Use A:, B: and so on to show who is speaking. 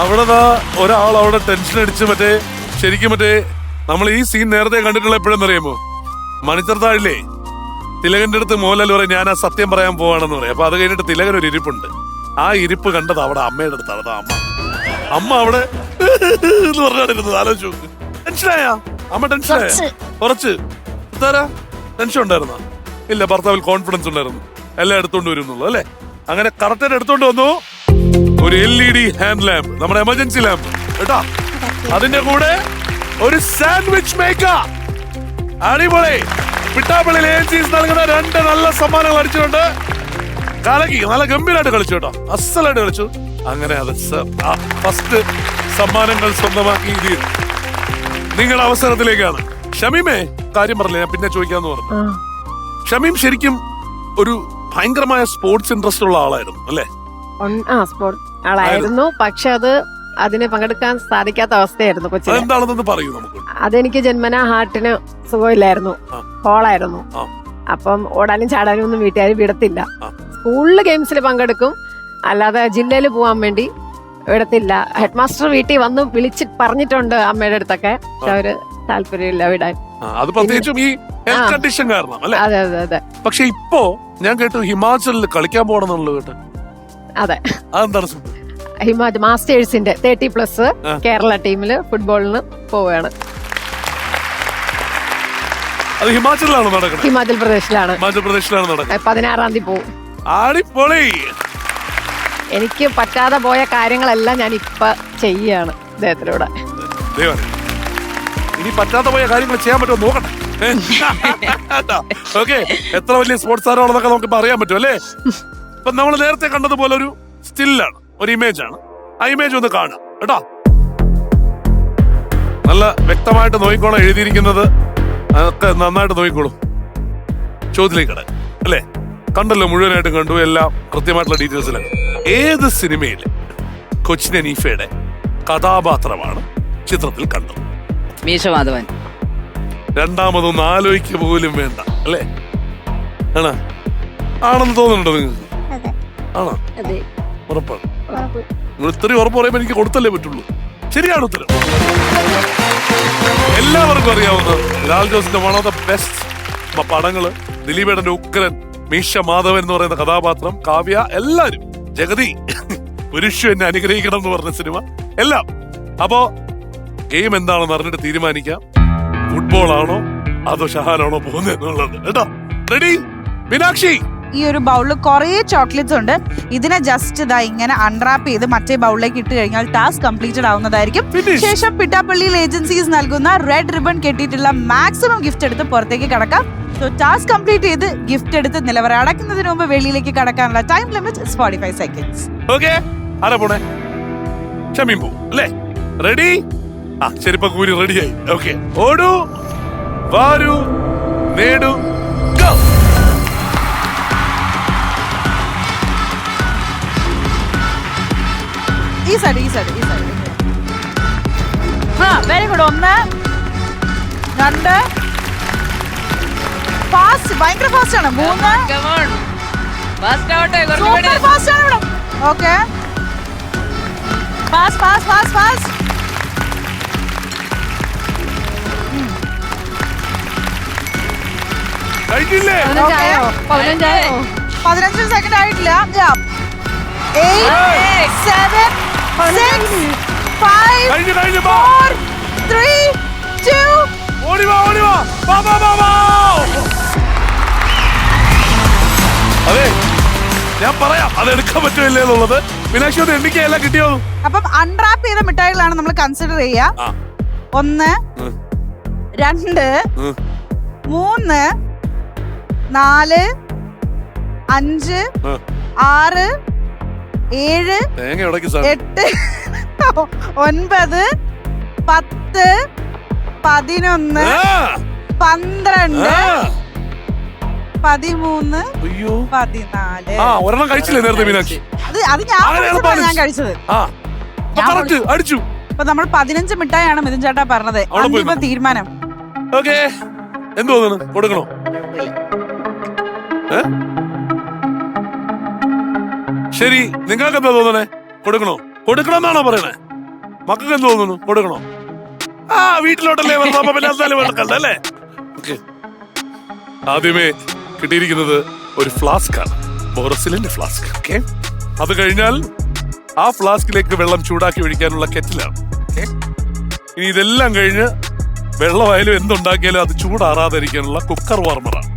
A: അവിടെ ഒരാൾ അവിടെ ടെൻഷൻ അടിച്ച് മറ്റേ ശരിക്കും മറ്റേ നമ്മൾ ഈ സീൻ നേരത്തെ കണ്ടിട്ടുള്ള എപ്പോഴെന്ന് അറിയാമോ മണിച്ചർത്താഴില്ലേ തിലകന്റെ അടുത്ത് മോഹൻലാൽ പറയും ഞാൻ ആ സത്യം പറയാൻ പോവാണെന്ന് പറയും. അപ്പൊ അത് കഴിഞ്ഞിട്ട് തിലകൻ ഒരു ഇരിപ്പുണ്ട്. ആ ഇരിപ്പ് കണ്ടത് അവിടെ അമ്മയുടെ അടുത്താണ്. അതാ അമ്മ. അമ്മ അവിടെ എന്ന് ആലോചിച്ചു ടെൻഷനായ? അമ്മ ടെൻഷനായ?
B: കുറച്ച്.
A: താരാ ടെൻഷൻ ഉണ്ടായിരുന്ന? ഇല്ല ഭർത്താവിൽ കോൺഫിഡൻസ് ഉണ്ടായിരുന്നു. എല്ലാം എടുത്തോണ്ട് വരുന്നുള്ളൂ അല്ലെ? അങ്ങനെ കറക്റ്റായിട്ട് എടുത്തോണ്ട് വന്നു. ഒരു L E D hand lamp നമ്മുടെ എമർജൻസി ലാമ്പ് കേട്ടോ? അതിന്റെ കൂടെ ഒരു സാൻഡ്വിച്ച് മേക്കർ അടിപൊളി. പിട്ടാപ്പള്ളിയിൽ ഏജൻസീസ് നൽകുന്ന രണ്ട് നല്ല സമ്മാനങ്ങൾ അടിച്ചിട്ടുണ്ട്. കലക്കി നല്ല ഗംഭീരമായിട്ട് കളിച്ചു കേട്ടോ. അസലായിട്ട് കളിച്ചു. അങ്ങനെ അത് ഫസ്റ്റ് സമ്മാനങ്ങൾ സ്വന്തമാക്കി ഇത്. നിങ്ങൾ നിങ്ങളുടെ അവസരത്തിലേക്കാണ്. ഷമീമേ കാര്യം പറഞ്ഞില്ല ഞാൻ പിന്നെ ചോദിക്കാന്ന് പറഞ്ഞു. ഷമീം ശരിക്കും ഒരു ഭയങ്കരമായ സ്പോർട്സ് ഇൻട്രസ്റ്റ് ഉള്ള ആളായിരുന്നു അല്ലെ?
B: ആ സ്പോർട്സ് ആളായിരുന്നു. പക്ഷെ അത് അതിന് പങ്കെടുക്കാൻ സാധിക്കാത്ത അവസ്ഥയായിരുന്നു
A: നമുക്ക്.
B: അതെനിക്ക് ജന്മന ഹാർട്ടിന് സുഖമില്ലായിരുന്നു. ഹോളായിരുന്നു അപ്പം ഓടാനും ചാടാനും ഒന്നും വീട്ടുകാർ വിടത്തില്ല. സ്കൂളിൽ ഗെയിംസിൽ പങ്കെടുക്കും. അല്ലാതെ ജില്ലയിൽ പോകാൻ വേണ്ടി വിടത്തില്ല. ഹെഡ് മാസ്റ്റർ വീട്ടിൽ വന്ന് വിളിച്ച് പറഞ്ഞിട്ടുണ്ട് അമ്മയുടെ അടുത്തൊക്കെ. പക്ഷെ അവർ താല്പര്യമില്ല വിടാൻ.
A: അത് പ്രത്യേകിച്ചും ഈ കണ്ടീഷൻ കാരണം
B: അതെ അതെ അതെ.
A: പക്ഷെ ഇപ്പോ ഞാൻ കേട്ടു ഹിമാചലിൽ കളിക്കാൻ പോകണമെന്നുള്ളത് കേട്ടോ
B: അതെ.
A: അതെന്താണ് സംഭവം?
B: മാസ്റ്റേഴ്സിന്റെ തേർട്ടി പ്ലസ് കേരള ടീമിൽ ഫുട്ബോളിന് പോവുകയാണ്.
A: അത് ഹിമാചലിലാണ് നടക്കുന്നത്.
B: ഹിമാചൽ പ്രദേശിലാണ്.
A: ഹിമാചൽ പ്രദേശിലാണ് നടക്കുന്നത്.
B: പതിനാറാം തീയതി പോവും.
A: ആടിപ്പൊളി
B: എനിക്ക് പറ്റാതെ പോയ കാര്യങ്ങളെല്ലാം ഞാൻ ഇപ്പൊ ചെയ്യാണ് ഇദ്ദേഹത്തിലൂടെ.
A: ഇനി പറ്റാത്ത പോയ കാര്യങ്ങൾ ചെയ്യാൻ പറ്റുമോ? നോക്കട്ടെ. ഓക്കെ. എത്ര വലിയ സ്പോർട്സ് താരമാണെന്നൊക്കെ നമുക്ക് പറയാൻ അറിയാൻ പറ്റും അല്ലേ? ഇപ്പൊ നമ്മൾ നേരത്തെ കണ്ടതുപോലെ ഒരു സ്റ്റില്ലാണ് ഒരു ഇമേജ് ആണ് ആ ഇമേജ് ഒന്ന് കാണാം കേട്ടോ? നല്ല വ്യക്തമായിട്ട് നോക്കിക്കോണം എഴുതിയിരിക്കുന്നത്. അതൊക്കെ നന്നായിട്ട് നോക്കിക്കോളൂ ചോദ്യത്തിലേക്ക് കട അല്ലേ? കണ്ടല്ലോ മുഴുവനായിട്ട് കണ്ടു എല്ലാം കൃത്യമായിട്ടുള്ള ഡീറ്റെയിൽസിലാണ് ഏത് സിനിമയിൽ കൊച്ചിൻ അനീഫയുടെ കഥാപാത്രമാണ് ചിത്രത്തിൽ കണ്ടത്?
C: മീശ മാധവൻ
A: രണ്ടാമതൊന്നും ആലോചിക്കുക പോലും വേണ്ട അല്ലേ? ആണ്. ആണെന്ന് തോന്നുന്നുണ്ടോ നിങ്ങൾക്ക്? ആണോ?
B: അതെ.
A: ഉറപ്പാണ്.
D: ഉറപ്പ്.
A: നിങ്ങൾ ഇത്രയും ഉറപ്പ് പറയുമ്പോൾ എനിക്ക് കൊടുത്തല്ലേ പറ്റുള്ളൂ. ശരിയാണ് ഉത്തരം. എല്ലാവർക്കും അറിയാവുന്ന ലാൽ ജോസിന്റെ വൺ ഓഫ് ദ ബെസ്റ്റ് പടങ്ങൾ ദിലീപേടന്റെ ഉഗ്രൻ മീശ മാധവൻ എന്ന് പറയുന്ന കഥാപാത്രം കാവ്യ എല്ലാരും. ജഗതി പുരുഷു എന്നെ അനുഗ്രഹിക്കണം എന്ന് പറഞ്ഞ സിനിമ. എല്ലാം. അപ്പോ ഗെയിം എന്താണെന്ന് അറിഞ്ഞിട്ട് തീരുമാനിക്കാം. ഫുട്ബോൾ ആണോ അതോ ഷഹാനാണോ പോകുന്നത് എന്നുള്ളത് കേട്ടോ. റെഡി? മീനാക്ഷി?
E: ഈ ഒരു ബൗളിൽ കുറേ ചോക്ലേറ്റ്സ് ഉണ്ട്. ഇതിനെ ജസ്റ്റ് ഇതാ ഇങ്ങനെ അൺറാപ്പ് ചെയ്ത് മറ്റേ ബൗളിലേക്ക് ഇട്ട് കഴിഞ്ഞാൽ ടാസ്ക് കംപ്ലീറ്റഡ് ആവുന്നതായിരിക്കും. ശേഷം പിട്ടാപ്പള്ളിയിൽ ഏജൻസീസ് നൽകുന്ന റെഡ് റിബൺ കെട്ടിയിട്ടുള്ള മാക്സിമം ഗിഫ്റ്റ് എടുത്ത് പുറത്തേക്ക് കടക്കാം. സോ ടാസ്ക് കംപ്ലീറ്റ് ചെയ്ത് ഗിഫ്റ്റ് എടുത്ത് നിലവറ അടക്കുന്നതിന് മുമ്പ് വെളിയിലേക്ക് കടക്കാനുള്ള time limit forty five seconds
A: okay ആരാ പോണേ? ഷമീം പോ അല്ലേ? റെഡി ആ ചെരുപ്പ റെഡിയായി ഓക്കെ ഓടൂ വാരൂ നേടൂ.
E: ഈ സൈഡ് ഈ സൈഡ് ഈ സൈഡ് ആ വെരി ഗുഡ് ഒന്ന് രണ്ട്. ഫാസ്റ്റ് ഭയങ്കര ഫാസ്റ്റ് ആണ്. മൂന്ന്.
C: ഫാസ്റ്റ്
E: ആണ് ഇവിടെ. Okay fast fast fast fast പതിനഞ്ച് സെക്കൻഡ് ആയിട്ടില്ല.
A: Hey.
E: സെവൻ ഫൈവ്
A: കഴിഞ്ഞു കഴിഞ്ഞു.
E: ഫോർ ത്രീ ടു
A: ഓടി വാ ഓടി വാ വാ വാ വാ അതെ ഞാൻ പറയാം അത് എടുക്കാൻ പറ്റില്ല എന്നുള്ളത്. മീനാക്ഷി ഒന്ന് എണ്ണിക്കയല്ല കിട്ടിയോ?
E: അപ്പം അൺറാപ്പ് ചെയ്ത മിഠായികളാണ് നമ്മൾ കൺസിഡർ ചെയ്യുക. ഒന്ന് രണ്ട്. മൂന്ന് നാല് അഞ്ച്. ആറ് ഏഴ് എട്ട് ഒൻപത് പത്ത് പതിനൊന്ന് പന്ത്രണ്ട് പതിമൂന്ന് പതിനാല്.
A: ഒരെണ്ണം കഴിച്ചില്ലേ നേരത്തെ മീനാക്ഷി?
E: അത് അത് ഞാൻ ഞാൻ കഴിച്ചത്.
A: അടിച്ചു
E: ഇപ്പൊ നമ്മൾ പതിനഞ്ച് മിഠായാണ് മിഥുൻ ചേട്ടാ പറഞ്ഞത്. അന്തിമ തീരുമാനം.
A: ഓക്കെ. എന്ത് തോന്നുന്നു? കൊടുക്കണോ? ശരി നിങ്ങൾക്ക് എന്താ തോന്നണേ? കൊടുക്കണോ? കൊടുക്കണം എന്നാണോ പറയണേ? മക്കൾക്ക് എന്ത് തോന്നുന്നു? കൊടുക്കണോ? ആ വീട്ടിലോട്ടല്ലേ വരണം അപ്പൊ പിന്നെ എന്തായാലും എടുക്കണ്ട അല്ലേ ഓക്കെ. ആദ്യമേ കിട്ടിയിരിക്കുന്നത് ഒരു ഫ്ലാസ്ക് ആണ് ബോറസിലിന്റെ ഫ്ലാസ്ക്. ഓക്കെ. അത് കഴിഞ്ഞാൽ ആ ഫ്ലാസ്കിലേക്ക് വെള്ളം ചൂടാക്കി ഒഴിക്കാനുള്ള കെറ്റിലാണ്. ഓക്കെ. ഇനി ഇതെല്ലാം കഴിഞ്ഞ് വെള്ളമായാലും എന്തുണ്ടാക്കിയാലും അത് ചൂടാറാതിരിക്കാനുള്ള കുക്കർ വാർമറാണ്.